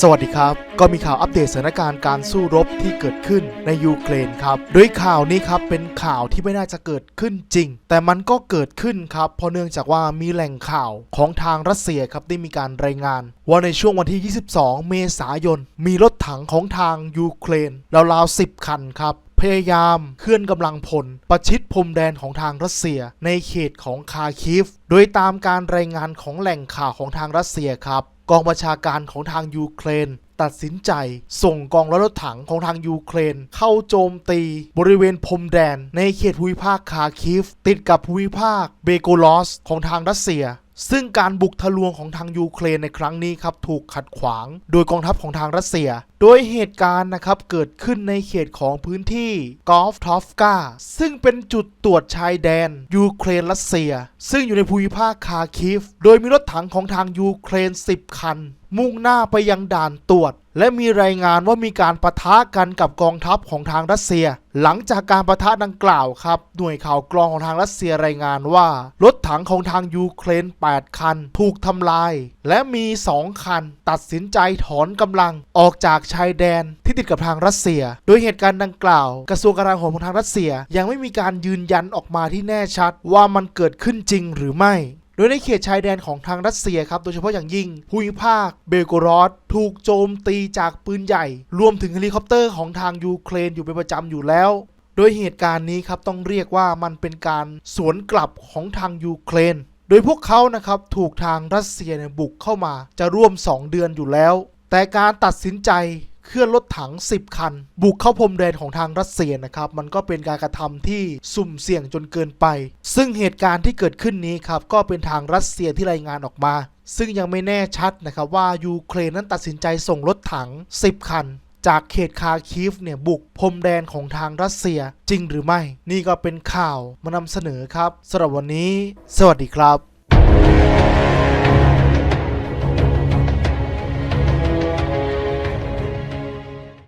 สวัสดีครับ ก็มีข่าวอัปเดตสถานการณ์การสู้รบที่เกิดขึ้นในยูเครนครับ โดยข่าวนี้ครับเป็นข่าวที่ไม่น่าจะเกิดขึ้นจริง แต่มันก็เกิดขึ้นครับ เพราะเนื่องจากว่ามีแหล่งข่าวของทางรัสเซียครับได้มีการรายงาน ว่าในช่วงวันที่ 22 เมษายน มีรถถังของทางยูเครนราวๆ10 คันครับพยายามเคลื่อนกำลังพล ประชิดพรมแดนของทางรัสเซียในเขตของคาคิฟ โดยตามการรายงานของแหล่งข่าวของทางรัสเซียครับ กองบัญชาการของทางยูเครน ตัดสินใจ ส่งกองรถถังของทางยูเครน เข้าโจมตีบริเวณพรมแดน ในเขตภูมิภาคคาคิฟ ติดกับภูมิภาคเบโกลอสของทางรัสเซีย ซึ่งการบุกทะลวงของทางยูเครนในครั้งนี้ครับถูกขัดขวาง โดยกองทัพของทางรัสเซีย โดยเหตุการณ์นะครับเกิดขึ้นในเขตของพื้นที่กอฟทอฟกาซึ่งเป็นจุดตรวจชายแดนยูเครนรัสเซีย ซึ่งอยู่ในภูมิภาคคาคิฟ โดยมีรถถังของทางยูเครน 10 คัน มุ่งหน้าไปยังด่านตรวจ และมีรายงานว่ามีการประทะกันกับกองทัพของทางรัสเซีย หลังจากการประทะดังกล่าวครับ หน่วยข่าวกรองของทางรัสเซียรายงานว่า รถถังของทางยูเครน 8 คัน ถูกทำลาย และมี 2 คัน ตัดสินใจถอนกำลังออกจากชายแดนที่ติดกับทางรัสเซีย โดยเหตุการณ์ดังกล่าว กระทรวงกลาโหมของทางรัสเซียยังไม่มีการยืนยันออกมาที่แน่ชัดว่ามันเกิดขึ้นจริงหรือไม่ โดยในเขตชายแดนของทางรัสเซียครับ โดยเฉพาะอย่างยิ่งภูมิภาคเบลโกรอดถูกโจมตีจากปืนใหญ่ รวมถึงเฮลิคอปเตอร์ของทางยูเครนอยู่เป็นประจำอยู่แล้ว โดยเหตุการณ์นี้ครับต้องเรียกว่ามันเป็นการสวนกลับของทางยูเครน โดยพวกเขานะครับถูกทางรัสเซียเนี่ยบุกเข้ามาจะร่วม 2 เดือนอยู่แล้ว แต่การตัดสินใจ เคลื่อนรถถัง 10 คัน บุกเข้าพรมแดนของทางรัสเซียนะครับ มันก็เป็นการกระทำที่สุ่มเสี่ยงจนเกินไป ซึ่งเหตุการณ์ที่เกิดขึ้นนี้ครับ ก็เป็นทางรัสเซียที่รายงานออกมา ซึ่งยังไม่แน่ชัดนะครับว่ายูเครนนั้นตัดสินใจส่งรถถัง 10 คันจากเขตคาคีฟเนี่ยบุกพรมแดนของทางรัสเซียจริงหรือไม่ นี่ก็เป็นข่าวมานำเสนอครับสำหรับวันนี้ สวัสดีครับ